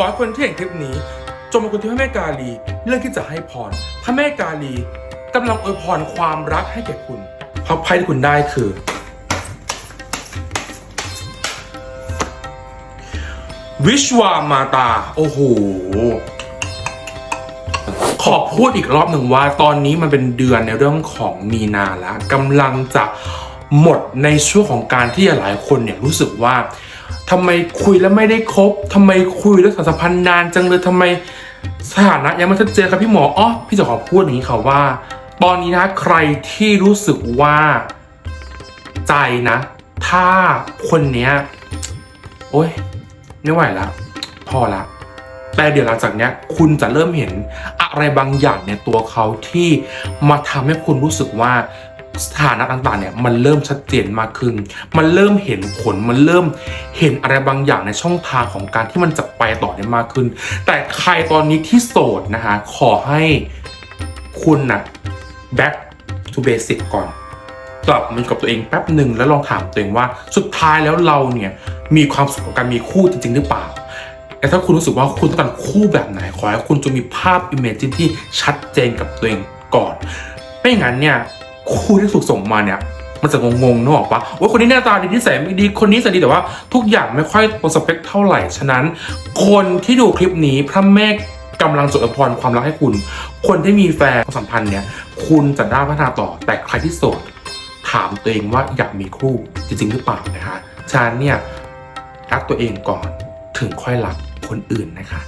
ขอให้คนที่เห็นคลิปนี้ จงเป็นคนที่พระแม่กาลีเลือกที่จะให้พร พระแม่กาลีกำลังอวยพรความรักให้แก่คุณเพราะไพ่ที่คุณได้คือ วิชวามาตา โอ้โห ขอพูดอีกรอบหนึ่งว่า ตอนนี้มันเป็นเดือนในเรื่องของมีนาแล้วกำลังจะ หมดในช่วงของการที่หลายคนเนี่ยรู้สึกว่าทำไมคุยแล้วไม่ได้คบทำไมคุยแล้วสัมพันธ์นานจังเลยทำไมสถานะยังไม่ชัดเจนครับพี่หมออ๋อพี่จะขอพูดอย่างนี้ค่ะว่า ตอนนี้นะใครที่รู้สึกว่าใจนะ ถ้าคนเนี้ยโอ๊ยไม่ไหวละพอละแต่เดี๋ยวหลังจากเนี้ยคุณจะเริ่มเห็นอะไรบางอย่างในตัวเขาที่มาทำให้คุณรู้สึกว่า สถานะต่างๆเนี่ยมันเริ่มชัดเจนมากขึ้น มันเริ่มเห็นผล มันเริ่มเห็นอะไรบางอย่างในช่องทางของการที่มันจะไปต่อได้มากขึ้น แต่ใครตอนนี้ที่โสดนะคะขอให้คุณนะ back to basic ก่อน กลับมาอยู่กับตัวเองแป๊บหนึ่งแล้วลองถามตัวเองว่าสุดท้ายแล้วเราเนี่ยมีความสุขกับการมีคู่จริง ๆ หรือเปล่าแต่ถ้าคุณรู้สึกว่าคุณต้องการคู่แบบไหนขอให้คุณจะมีภาพ image ที่ชัดเจนกับตัวเองก่อน ไม่งั้นเนี่ย คู่ที่ถูกส่งมาเนี่ยมันจะงงๆนึกออกปะว่าคนนี้หน้าตาดีนิสัยไม่ดี คนนี้สดีแต่ว่าทุกอย่างไม่ค่อยตรงสเปคเท่าไหร่ ฉะนั้น คนที่ดูคลิปนี้พระแม่กำลังจดอวยพรความรักให้คุณ คนที่มีแฟนความสัมพันธ์เนี่ย คุณจะได้พัฒนาต่อ แต่ใครที่โสดถามตัวเองว่าอยากมีคู่จริง ๆ หรือเปล่านะคะฉะนั้นเนี่ยรักตัวเองก่อนถึงค่อยรักคนอื่นนะคะ